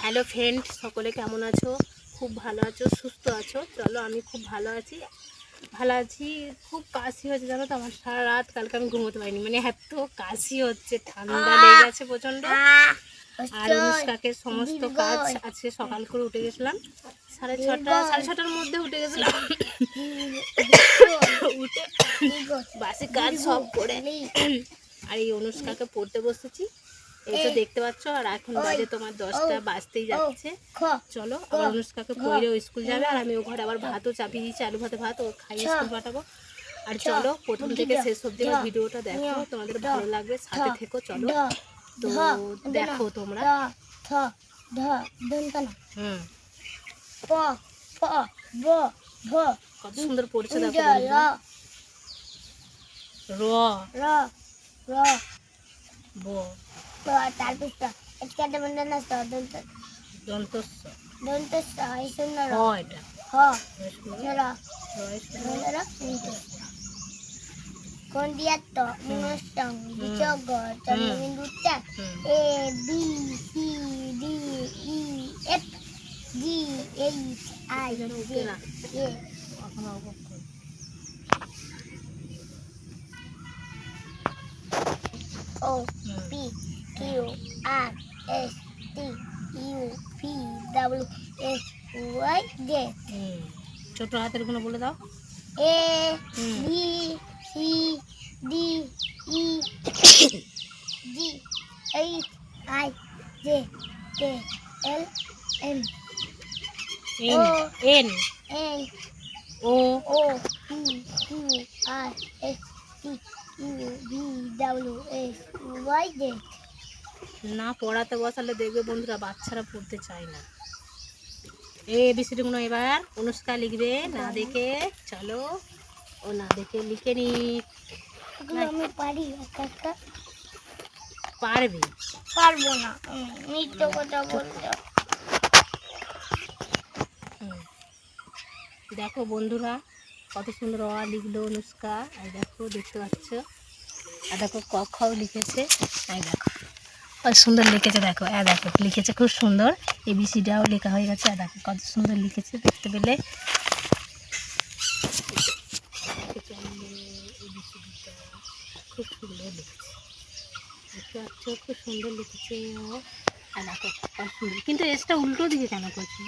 Hello friend, সকলে কেমন আছো? খুব ভালো আছো, সুস্থ আছো? চলো, আমি খুব ভালো আছি। ভালো আছি, খুব কাশি হচ্ছে, জানো তো? আমার সারা রাত কালকে আমি ঘুমোতে পারিনি। মানে এত কাশি হচ্ছে, ঠান্ডা লেগে গেছে প্রচণ্ড। আর অনুষ্কাকে সমস্ত কাজ আজকে সকাল করে উঠে গেছিলাম। সাড়ে ছটা, সাড়ে ছটার মধ্যে উঠে গেছিলাম। উঠে বাসি কাজ সব করে। আর এই অনুষ্কাকে পড়তে বসেছি। এই তো দেখতে পাচ্ছ আর এখন বাজে তোমার দশটা বাজতেই যাচ্ছে। চলো আবার অনুষ্কাকে পড়ে ও স্কুল যাবে আর আমি ও ঘরে আবার ভাতও চাপিয়ে দিয়েছি আলু ভাতে ভাত ও খাইয়ে স্কুল পাঠাবো। আর চলো প্রথম থেকে শেষ অব্দি আমার ভিডিওটা দেখো তোমাদের ভালো লাগবে সাথে থেকো চলো। তো দেখো তোমরা। হুম। কত সুন্দর পড়ছে দেখো। র। ব। তারপর একটা মনে না স দন্ত দন্ত স দন্ত স এই শূন্য র এটা হ র র দন্ত কোন দিয়া ত মূলের সঙ্গে যোগ চন্দ্রবিন্দু চার A B C D E F G H I J A O P Q, R, S, T, U, V, W, X, Y, Z, হুম ছোট হাতের গুলো বলে দাও A, hmm B, C, D, E, G, H, I, J, K, L, M, N N N, O O, P, Q, R, S, T, U, V, W, X, Y, Z. না পড়াতে বসালে দেখবে বন্ধুরা বাচ্চারা পড়তে চায় না। এ বিসিডি গুলো এবার অনুষ্কা লিখবে না দেখে চলো। ও না দেখে লিখে নি। আমি পারি একা পারবে? পারব না। মিথ্য কথা বলতে। হুম। দেখো বন্ধুরা কত সুন্দর অ লিখলো অনুষ্কা। আর দেখো দেখতে পাচ্ছ? আর দেখো ক খও লিখেছে। আর দেখো। সুন্দর লিখেছে, দেখো। হ্যাঁ দেখো, লিখেছে খুব সুন্দর। এবিসিটাও লেখা হয়ে গেছে আর দেখো, কত সুন্দর লিখেছে, দেখতে পেলে। খুব সুন্দর লিখেছে দেখতে খুব সুন্দর লিখেছে আর দেখো সুন্দর কিন্তু এসটা উল্টো দিকে কেন করছি?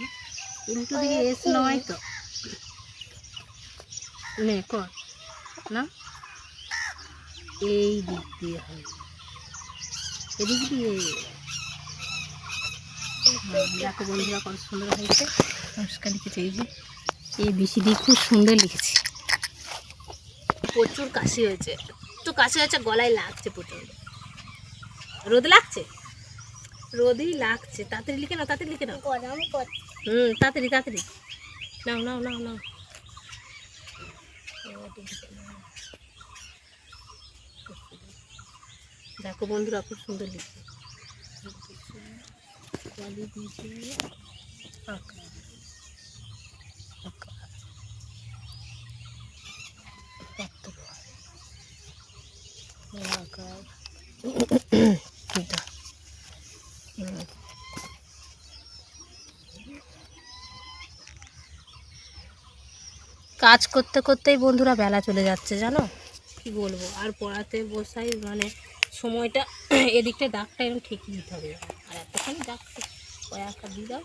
উল্টো দিকে এস নয় তো। নে, কর। না? এই দিক দিয়ে হয়। এদিক দিয়ে। দেখো বন্ধুরা কত সুন্দর হয়েছে। নমস্কার লিখেছে এই যে এই বেশি দিয়ে খুব সুন্দর লিখেছি। প্রচুর কাশি হয়েছে। তো কাশি হয়েছে গলায় লাগছে প্রচুর রোদ লাগছে? রোদেই লাগছে। তাড়াতাড়ি লিখে নাও তাড়াতাড়ি লিখে নাও। হুম তাড়াতাড়ি তাড়াতাড়ি। নাও নাও নাও নাও। দেখো বন্ধুরা খুব সুন্দর লিখছে। আঁকা কাজ করতে করতেই বন্ধুরা বেলা চলে যাচ্ছে জানো? কি বলব? আর পড়াতে বসাই মানে সময়টা এদিকটা দাগটা এরকম ঠিকই দিতে হবে। আর এতখানি দাগ কয়েকটা দিয়ে দাও।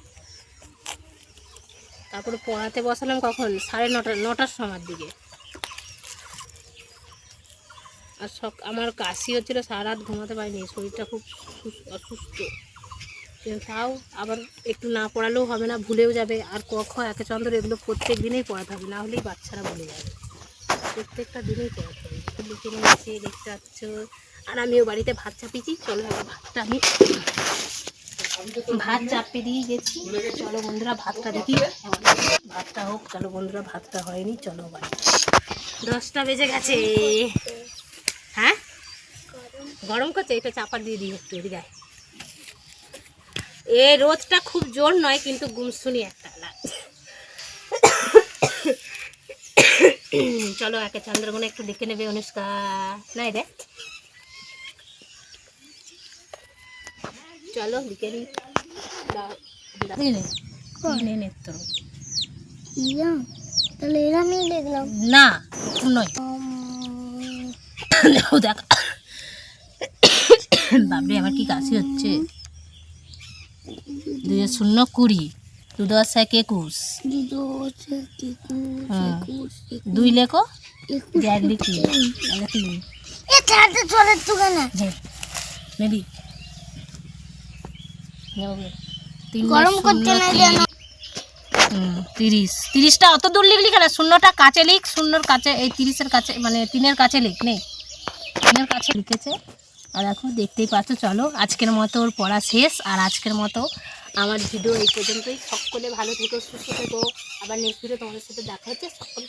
তারপরে পড়াতে বসালাম কখন? সাড়ে নটা, নটার সময়ের দিকে। আর সক, আমার কাশি হচ্ছিল সারা রাত ঘুমাতে পারিনি, শরীরটা খুব অসুস্থ। তাও আবার একটু না পড়ালেও হবে না, ভুলেও যাবে। আর ক, খ, একে চন্দ্র এগুলো প্রত্যেক দিনেই পড়াতে হবে, না হলেই বাচ্চারা ভুলে যাবে। প্রত্যেকটা দিনেই হবে একটু নিয়েছি দেখতে পাচ্ছ। আর আমিও বাড়িতে ভাত চাপিয়েছি। চলো ভাতটা আমি ভাত চাপিয়ে দিয়ে গেছি। চলো বন্ধুরা, ভাতটা দেখি। ভাতটা হোক, চলো বন্ধুরা, ভাতটা হয়নি। চলো বাড়ি দশটা বেজে গেছে। হ্যাঁ? গরম করছে? এটা চাপা দিয়ে দিই একটু, এদিকে। এ, রোদটা খুব জোর নয়, কিন্তু গুমসুনি একটা লাগছে চলো একে চন্দ্রগুলো একটু দেখে নেবে অনুষ্কা। নাই রে। চলো লিখে। নে, নে, নে তো। তাহলে এরা আমি লিখলাম না নয়। দেখো বাবরে আমার কি কাশি হচ্ছে? দুই শূন্য কুড়ি। দু দশ এক একুশ। হ্যাঁ। একুশ দুই লেখো? একুশ লিখি। তিন চলে তো কেন নেবি গরম করতে না। তিরিশ। তিরিশটা অত দূর লিখলি কেন? শূন্যটা কাছে লিখ শূন্যর কাছে এই তিরিশের কাছে মানে তিনের কাছে লিখ নেই? তিনের কাছে লিখেছে। আর এখন দেখতেই পাচ্ছ চলো আজকের মতো ওর পড়া শেষ। আর আজকের মতো আমার ভিডিও এই পর্যন্তই। সকলে ভালো থেকো, সুস্থ থেকো। আবার নেক্সট ভিডিও তোমাদের সাথে দেখা হচ্ছে। সকলে